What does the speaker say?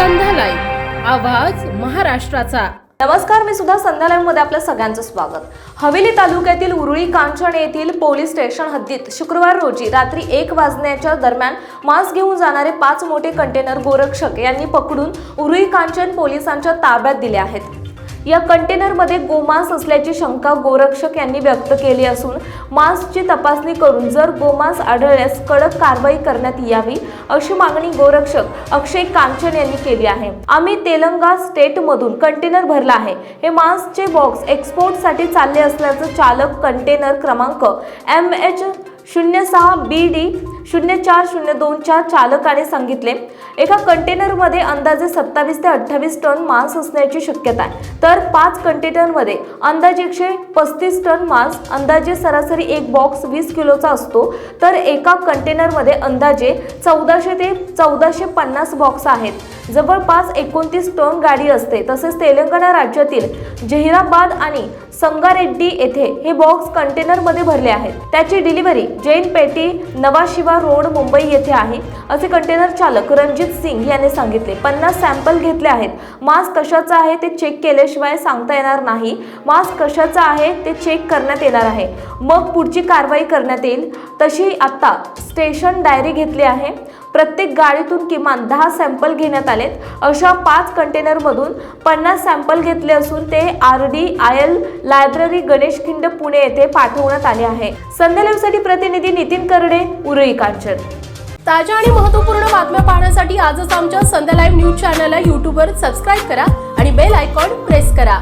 आवाज महाराष्ट्राचा. नमस्कार मी सुद्धा संध्यालयमध्ये आपलं सगळ्यांचं स्वागत. हवेली तालुक्यातील उरुळी कांचण येथील पोलीस स्टेशन हद्दीत शुक्रवार रोजी रात्री एक वाजण्याच्या दरम्यान मांस घेऊन जाणारे पाच मोठे कंटेनर गोरक्षक यांनी पकडून उरुई कांचन पोलिसांच्या ताब्यात दिले आहेत. या कंटेनरमध्ये गोमांस असल्याची शंका गोरक्षक यांनी व्यक्त केली असून मांसची तपासणी करून जर गोमांस आढळल्यास कडक कारवाई करण्यात यावी अशी मागणी गोरक्षक अक्षय कांचन यांनी केली आहे. आम्ही तेलंगा स्टेटमधून कंटेनर भरला आहे. हे मांसचे बॉक्स एक्सपोर्टसाठी चालले असल्याचं चालक कंटेनर क्रमांक एम एच शून्य सहा बी डी शून्य चार शून्य दोनच्या चालकाने सांगितले एका कंटेनरमध्ये अंदाजे सत्तावीस ते अठ्ठावीस टन मांस असण्याची शक्यता आहे. तर पाच कंटेनरमध्ये अंदाजे एकशे पस्तीस टन मांस अंदाजे सरासरी एक बॉक्स वीस किलोचा असतो. तर एका कंटेनरमध्ये अंदाजे चौदाशे ते चौदाशे पन्नास बॉक्स आहेत. जवळपास एकोणतीस टन गाडी असते. तसेच तेलंगणा राज्यातील जहिराबाद आणि संगारेड्डी येथे हे बॉक्स कंटेनरमध्ये भरले आहेत. त्याची डिलिव्हरी जैन पेटी नवाशिवा रोड मुंबई येथे आहे असे कंटेनर चालक रणजित सिंग यांनी सांगितले. पन्नास सॅम्पल घेतले आहेत. मास्क कशाचा आहे ते चेक केल्याशिवाय सांगता येणार नाही. मास्क कशाचा आहे ते चेक करण्यात येणार आहे. मग पुढची कारवाई करण्यात येईल. तशी आत्ता स्टेशन डायरी घेतली आहे. प्रत्येक गाडीतून किमान दहा सॅम्पल घेण्यात आलेत. अशा पाच कंटेनरमधून पन्नास सॅम्पल घेतले असून ते R D I L library Ganesh Khind Pune येथे पाठवण्यात आले आहे. संध्यासाठी प्रतिनिधी नितीन करडे उरळी कांचन. ताज्या आणि महत्त्वपूर्ण बातम्या पाहण्यासाठी आजच आमच्या संध्या लाईव्ह न्यूज चॅनलला यूट्यूबवर सबस्क्राईब करा आणि बेल आयकॉन प्रेस करा.